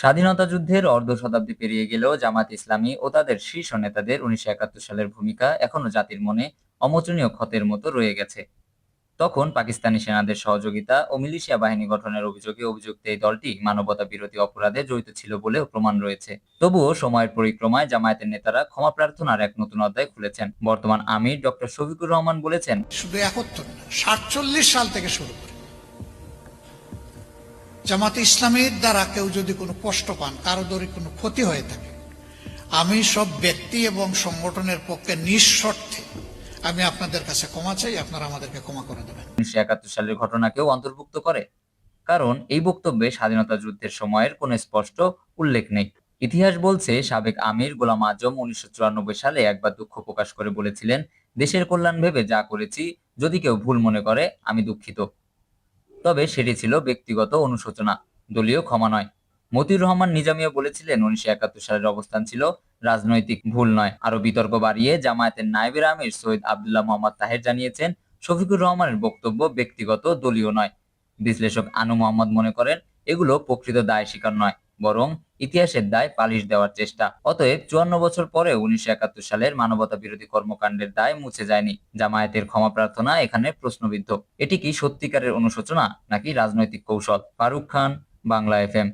স্বাধীনতা যুদ্ধের অর্ধ শতাব্দী পেরিয়ে গেলেও জামাত ইসলামী ও তাদের শীর্ষ নেতাদের উনিশশো একাত্তর সালের ভূমিকা এখনও জাতির মনে অমোচনীয় ক্ষতের মতো রয়ে গেছে। তখন পাকিস্তানি সেনাদের সহযোগিতা ও মিলিশিয়া বাহিনী গঠনের অভিযোগে অভিযুক্ত এই দলটি মানবতা বিরোধী অপরাধে জড়িত ছিল বলেও প্রমাণ রয়েছে। তবুও সময়ের পরিক্রমায় জামায়াতের নেতারা ক্ষমা প্রার্থনার এক নতুন অধ্যায় খুলেছেন। বর্তমান আমির ডক্টর শফিকুর রহমান বলেছেন, শুধু একত্তর সাতচল্লিশ সাল থেকে শুরু করে। জামাতে ইসলামের দ্বারা কেউ যদি কোনো কষ্ট পান, কারও দরে কোনো ক্ষতি হয়ে থাকে, আমি সব ব্যক্তি এবং সংগঠনের পক্ষে নিঃশর্তে আমি আপনাদের কাছে ক্ষমা চাই, আপনারা আমাদেরকে ক্ষমা করে দেবেন। উনিশশো একাত্তর সালের ঘটনাকেও অন্তর্ভুক্ত করে, কারণ এই বক্তব্যে স্বাধীনতা যুদ্ধের সময়ের কোনো স্পষ্ট উল্লেখ নেই। ইতিহাস বলছে, সাবেক আমির গোলাম আজম উনিশশো চুরানব্বই সালে একবার দুঃখ প্রকাশ করে বলেছিলেন, দেশের কল্যাণ ভেবে যা করেছি, যদি কেউ ভুল মনে করে, আমি দুঃখিত। তবে সেটি ছিল ব্যক্তিগত অনুশোচনা, দলীয় ক্ষমা নয়। মতিউর রহমান নিজামিয়া বলেছিলেন, উনিশশো একাত্তর সালের অবস্থান ছিল রাজনৈতিক ভুল নয়। আরও বিতর্ক বাড়িয়ে জামায়াতের নায়েবের আমির সৈয়দ আবদুল্লাহ মোহাম্মদ তাহের জানিয়েছেন, শফিকুর রহমানের বক্তব্য ব্যক্তিগত দলীয় নয়। বিশ্লেষক আনু মোহাম্মদ মনে করেন, এগুলো প্রকৃত দায় স্বীকার নয়। বরং ইতিহাসের দায় পালিশ দেওয়ার চেষ্টা। অতএব চুয়ান্ন বছর পরে উনিশশো একাত্তর সালের মানবতা বিরোধী কর্মকাণ্ডের দায় মুছে যায়নি। জামায়াতের ক্ষমা প্রার্থনা এখানে প্রশ্নবিদ্ধ। এটি কি সত্যিকারের অনুশোচনা নাকি রাজনৈতিক কৌশল? Farooq Khan, Bangla F FM